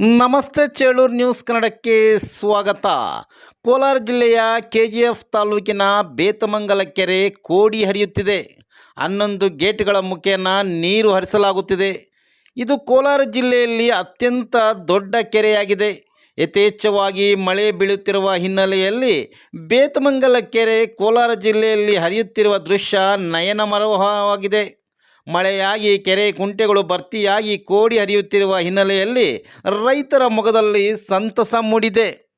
ನಮಸ್ತೆ ಚೇಳೂರು ನ್ಯೂಸ್ ಕನ್ನಡಕ್ಕೆ ಸ್ವಾಗತ. ಕೋಲಾರ ಜಿಲ್ಲೆಯ ಕೆ ಜಿ ಎಫ್ ತಾಲೂಕಿನ ಬೇತಮಂಗಲ ಕೆರೆ ಕೋಡಿ ಹರಿಯುತ್ತಿದೆ. ಹನ್ನೊಂದು ಗೇಟ್ಗಳ ಮುಖೇನ ನೀರು ಹರಿಸಲಾಗುತ್ತಿದೆ. ಇದು ಕೋಲಾರ ಜಿಲ್ಲೆಯಲ್ಲಿ ಅತ್ಯಂತ ದೊಡ್ಡ ಕೆರೆಯಾಗಿದೆ. ಯಥೇಚ್ಛವಾಗಿ ಮಳೆ ಬೀಳುತ್ತಿರುವ ಹಿನ್ನೆಲೆಯಲ್ಲಿ ಬೇತಮಂಗಲ ಕೆರೆ ಕೋಲಾರ ಜಿಲ್ಲೆಯಲ್ಲಿ ಹರಿಯುತ್ತಿರುವ ದೃಶ್ಯ ನಯನಮನೋಹರವಾಗಿದೆ ಮಳೆಯಾಗಿ ಕೆರೆ ಕುಂಟೆಗಳು ಭರ್ತಿಯಾಗಿ ಕೋಡಿ ಹರಿಯುತ್ತಿರುವ ಹಿನ್ನೆಲೆಯಲ್ಲಿ ರೈತರ ಮೊಗದಲ್ಲಿ ಸಂತಸ ಮೂಡಿದೆ.